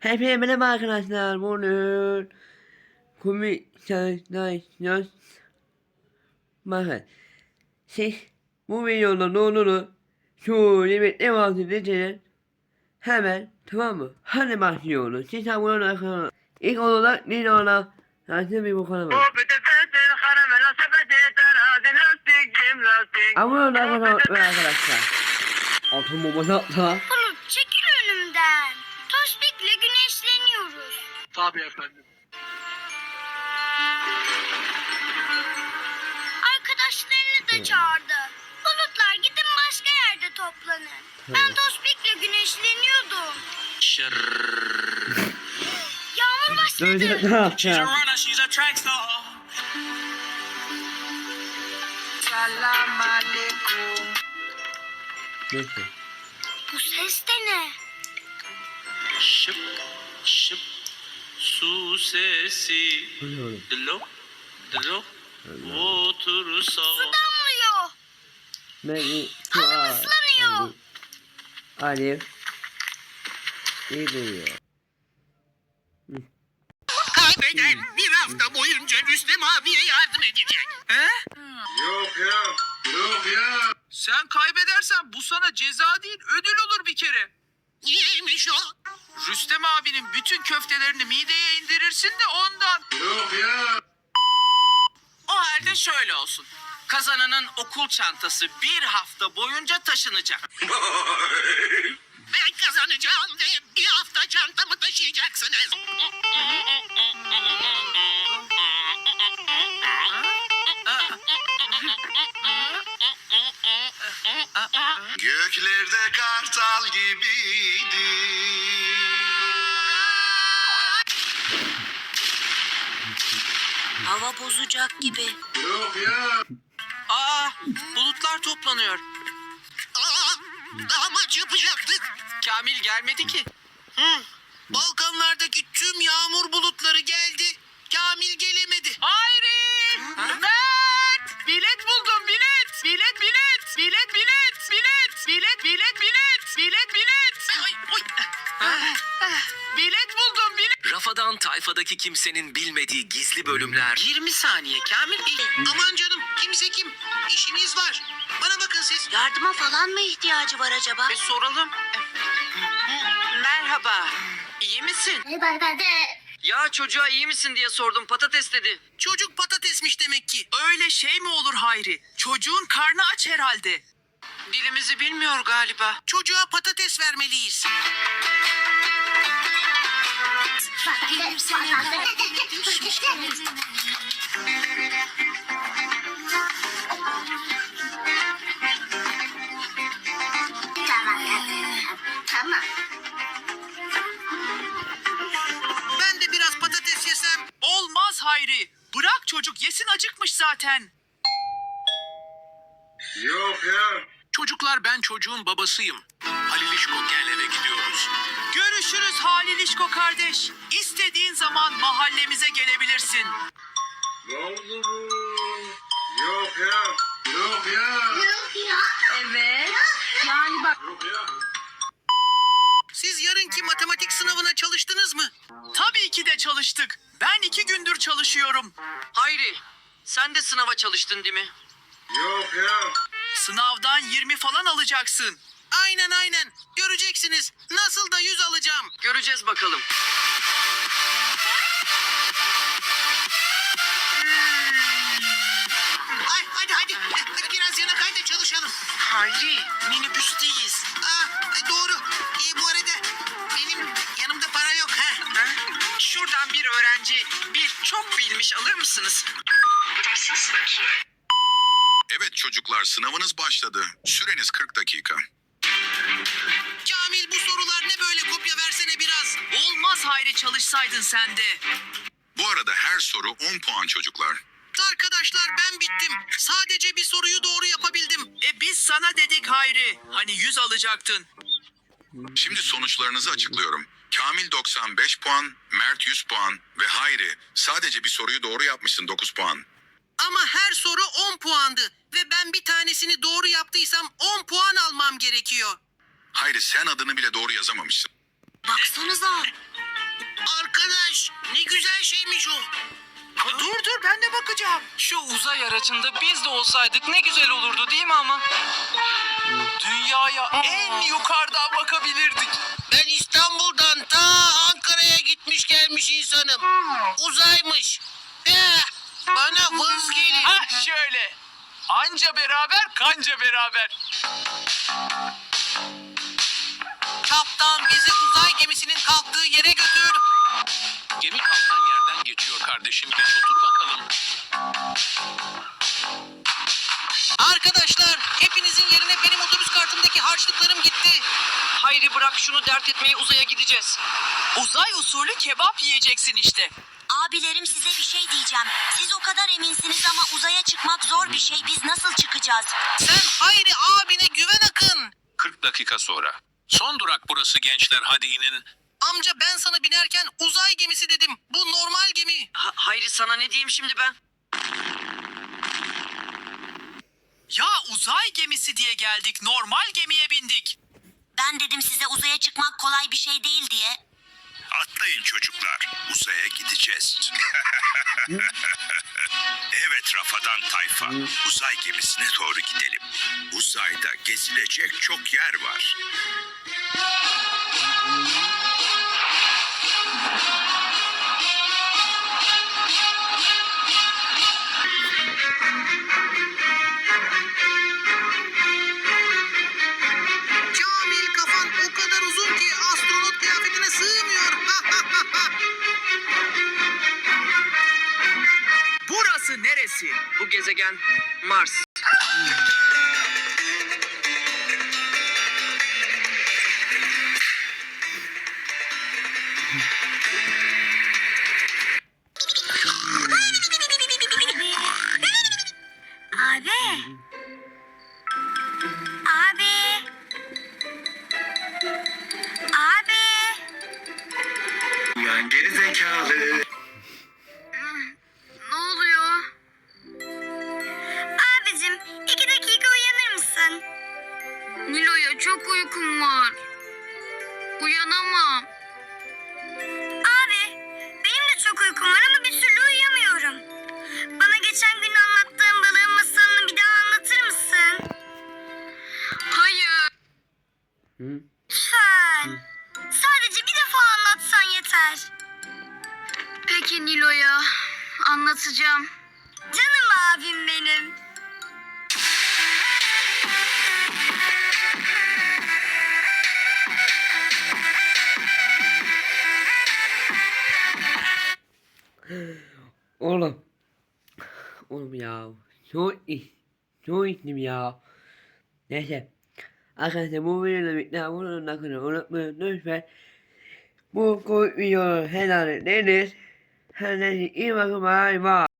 Hepinize merhaba arkadaşlar. Bugün komik çalışacağız. Bakın. Siz bu videoda ne olduğunu şu yemekle bahsedeceğiz. Hemen tamam mı? Hadi başlıyoruz. Siz abone olun. İlk olarak videoda nasıl bir var. Abone olun arkadaşlar. Altın bombası atla. Tabii efendim. Arkadaşlarını da çağırdı. Bulutlar gidin başka yerde toplanın. Ben Tospik'le güneşleniyordum. Yağmur başladı. She's a runner, she's a track star. Salam alaikum. Neyse. Bu ses de ne? Şıp şıp su sesi. Dilo dilo otursa. Su damlıyor. Ben Hanım ıslanıyor. Arif. İyi duyuyor. Kaybeden bir hafta boyunca Rüstem abiye yardım edecek. He? Yok ya. Yok ya. Sen kaybedersen bu sana ceza değil ödül olur bir kere. Niyeymiş o? Rüstem abinin bütün köftelerini mideye indirirsin de ondan. Yok ya. O halde şöyle olsun. Kazananın okul çantası bir hafta boyunca taşınacak. Ben kazanacağım ve bir hafta çantamı taşıyacaksınız. Göklerde kartal gibiydi. Hava bozacak gibi. Yok ya. Aa, bulutlar toplanıyor. Aa, daha maç yapacaktık. Kamil gelmedi ki. Balkanlardaki tüm yağmur bulutları geldi. Kamil gelemedi. Hayri! Mert! Bilet buldum! Bilet bilet! Bilet bilet! Rafadan tayfadaki kimsenin bilmediği gizli bölümler. 20 saniye Kamil. Aman canım kimse kim? İşimiz var. Bana bakın siz. Yardıma falan mı ihtiyacı var acaba? E soralım. Merhaba. İyi misin? Ya çocuğa iyi misin diye sordum patates dedi. Çocuk patatesmiş demek ki. Öyle şey mi olur Hayri? Çocuğun karnı aç herhalde. Dilimizi bilmiyor galiba. Çocuğa patates vermeliyiz. Tamam. Ben de biraz patates yesem. Olmaz Hayri. Bırak çocuk yesin acıkmış zaten. Yok ya. Çocuklar ben çocuğun babasıyım. Halil İşkoker'lere gidiyoruz. Görüşürüz Halil İşko kardeş. İstediğin zaman mahallemize gelebilirsin. Ne oldu bu? Yok ya. Yok ya. Evet. Yani bak. Yok ya. Siz yarınki matematik sınavına çalıştınız mı? Tabii ki de çalıştık. Ben iki gündür çalışıyorum. Hayri, sen de sınava çalıştın değil mi? Yok ya. Sınavdan 20 falan alacaksın. Aynen aynen. Göreceksiniz. Nasıl da yüz alacağım. Göreceğiz bakalım. Ay hadi hadi. Hadi biraz yana kay da çalışalım. Hayri, minibüsteyiz. Aa, doğru. İyi bu arada benim yanımda para yok. ha. Şuradan bir öğrenci bir çok bilmiş alır mısınız? Evet çocuklar sınavınız başladı. Süreniz 40 dakika. Kamil bu sorular ne böyle kopya versene biraz. Olmaz Hayri çalışsaydın sen de. Bu arada her soru 10 puan çocuklar. Arkadaşlar ben bittim. Sadece bir soruyu doğru yapabildim. E biz sana dedik Hayri. Hani 100 alacaktın. Şimdi sonuçlarınızı açıklıyorum. Kamil 95 puan, Mert 100 puan ve Hayri sadece bir soruyu doğru yapmışsın 9 puan. Ama her soru 10 puandı. Ve ben bir tanesini doğru yaptıysam 10 puan almam gerekiyor. Hayri sen adını bile doğru yazamamışsın. Baksanıza. Arkadaş ne güzel şeymiş o. Aa, Dur dur ben de bakacağım. Şu uzay aracında biz de olsaydık ne güzel olurdu değil mi ama? Dünyaya en yukarıdan bakabilirdik. Ben İstanbul'dan ta Ankara'ya gitmiş gelmiş insanım. Uzaymış. Eh, bana vız gelir. Ah şöyle. Anca beraber kanca beraber. Kaptan bizi uzay gemisinin kalktığı yere götür. Gemi kalkan yerden geçiyor kardeşim. Geç otur bakalım. Arkadaşlar hepinizin yerine benim otobüs kartımdaki harçlıklarım gitti. Hayri bırak şunu dert etmeyi uzaya gideceğiz. Uzay usulü kebap yiyeceksin işte. Abilerim size bir şey diyeceğim. Siz o kadar eminsiniz ama uzaya çıkmak zor bir şey. Biz nasıl çıkacağız? Sen Hayri abine güven akın. 40 dakika sonra. Son durak burası gençler hadi inin. Amca ben sana binerken uzay gemisi dedim. Bu normal gemi. Hayri sana ne diyeyim şimdi ben? Ya uzay gemisi diye geldik. Normal gemiye bindik. Ben dedim size uzaya çıkmak kolay bir şey değil diye. Atlayın çocuklar. Uzaya gideceğiz. evet Rafadan Tayfa. Uzay gemisine doğru gidelim. Uzayda gezilecek çok yer var. Burası neresi? Bu gezegen Mars. Anlatacağım. Canım abim benim. Oğlum. Oğlum ya. Çok iş. Çok içtim ya. Neyse. Arkadaşlar bu videoda abone olmayı unutmayın lütfen. Bu videoyu helal ediniz. Kendinize iyi bakın. Bye bye.